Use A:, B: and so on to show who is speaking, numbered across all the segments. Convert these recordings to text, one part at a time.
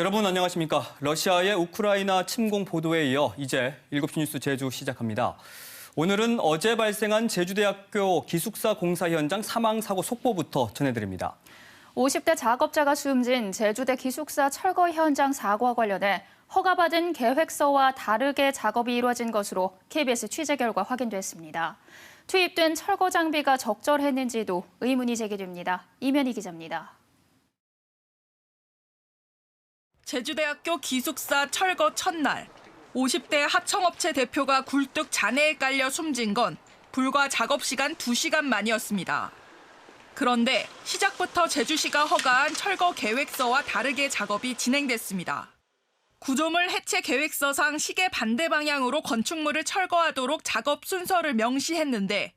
A: 여러분 안녕하십니까? 러시아의 우크라이나 침공 보도에 이어 이제 7시 뉴스 제주 시작합니다. 오늘은 어제 발생한 제주대학교 기숙사 공사 현장 사망 사고 속보부터 전해드립니다.
B: 50대 작업자가 숨진 제주대 기숙사 철거 현장 사고와 관련해 허가받은 계획서와 다르게 작업이 이루어진 것으로 KBS 취재 결과 확인됐습니다. 투입된 철거 장비가 적절했는지도 의문이 제기됩니다. 이면희 기자입니다.
C: 제주대학교 기숙사 철거 첫날 50대 하청업체 대표가 굴뚝 잔해에 깔려 숨진 건 불과 작업 시간 2시간 만이었습니다. 그런데 시작부터 제주시가 허가한 철거 계획서와 다르게 작업이 진행됐습니다. 구조물 해체 계획서상 시계 반대 방향으로 건축물을 철거하도록 작업 순서를 명시했는데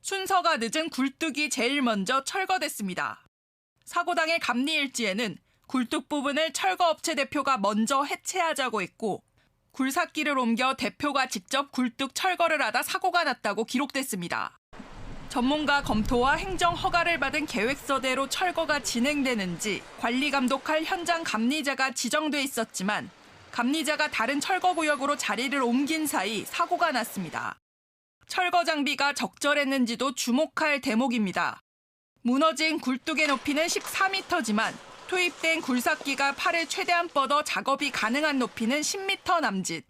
C: 순서가 늦은 굴뚝이 제일 먼저 철거됐습니다. 사고 당일 감리 일지에는 굴뚝 부분을 철거업체 대표가 먼저 해체하자고 했고 굴삭기를 옮겨 대표가 직접 굴뚝 철거를 하다 사고가 났다고 기록됐습니다. 전문가 검토와 행정 허가를 받은 계획서대로 철거가 진행되는지 관리 감독할 현장 감리자가 지정돼 있었지만 감리자가 다른 철거 구역으로 자리를 옮긴 사이 사고가 났습니다. 철거 장비가 적절했는지도 주목할 대목입니다. 무너진 굴뚝의 높이는 14m지만 투입된 굴삭기가 팔을 최대한 뻗어 작업이 가능한 높이는 10m 남짓.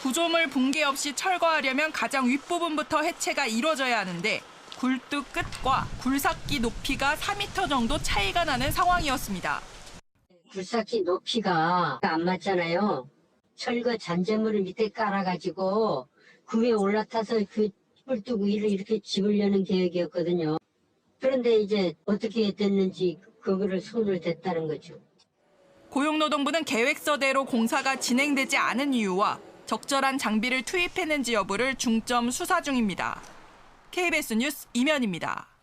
C: 구조물 붕괴 없이 철거하려면 가장 윗부분부터 해체가 이루어져야 하는데 굴뚝 끝과 굴삭기 높이가 4m 정도 차이가 나는 상황이었습니다.
D: 굴삭기 높이가 안 맞잖아요. 철거 잔재물을 밑에 깔아가지고 그 위에 올라타서 그 뿔뚝 위를 이렇게 집으려는 계획이었거든요. 그런데 이제 어떻게 됐는지 그거를 손을 댔다는 거죠.
C: 고용노동부는 계획서대로 공사가 진행되지 않은 이유와 적절한 장비를 투입했는지 여부를 중점 수사 중입니다. KBS 뉴스 이면입니다.